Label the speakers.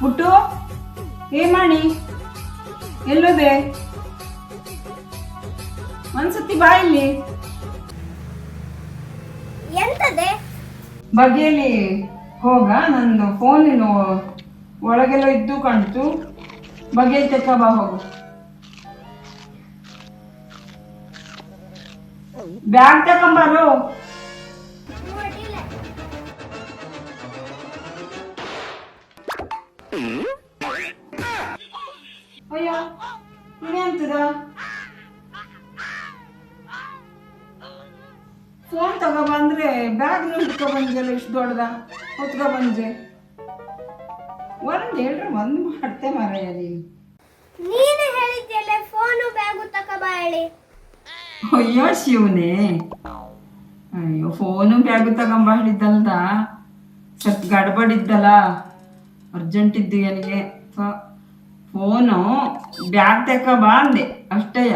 Speaker 1: ಪುಟ್ಟು ಏ ಮಾಡಿ ಎಲ್ಲೋದೆ? ಒಂದ್ಸತಿ ಬಾ ಇಲ್ಲಿ.
Speaker 2: ಎಂತದೆ?
Speaker 1: ಬಗೆಯಲ್ಲಿ ಹೋಗ ನನ್ನ ಫೋನಿನ ಒಳಗೆಲ್ಲ ಇದ್ದು ಕಾಣ್ತು. ಬಗೆ ತಕ್ಕ ಬಾ ಹೋಗು. ಬ್ಯಾಗ್ ತಕೊಂಬಾರು ಅಯ್ಯೋ ಇನ್ನೆಂತದ ಫೋನ್ ತಗೊಬಂದ್ರೆ ಬ್ಯಾಗ್ ನಿಂತ್ಕೊ ಬಂದ್ಯಲ್ಲ ಇಷ್ಟು ದೊಡ್ಡದ? ಬಂದೆ ಒಂದ್ ಹೇಳ್ರಿ ಒಂದ್ ಮಾಡ್ತೆ ಮಾರಾಯ ನೀನು
Speaker 2: ನೀನು ಹೇಳಿದ್ಯಲ್ಲ ಫೋನು ಬ್ಯಾಗು ಹೇಳಿ
Speaker 1: ಅಯ್ಯೋ ಶಿವನೇ. ಅಯ್ಯೋ ಫೋನು ಬ್ಯಾಗು ತಗೊಂಬ ಹೇಳಿದ್ದಲ್ದ ಸ್ವಲ್ಪ ಗಡ್ಬಡಿದ್ದಲ್ಲ? ಅರ್ಜೆಂಟ್ ಇದ್ದು ನನಗೆ ಫೋನು ಬ್ಯಾಗ್ ತೆಕ್ಕ ಬಾ ಅಂದೆ ಅಷ್ಟೇಯ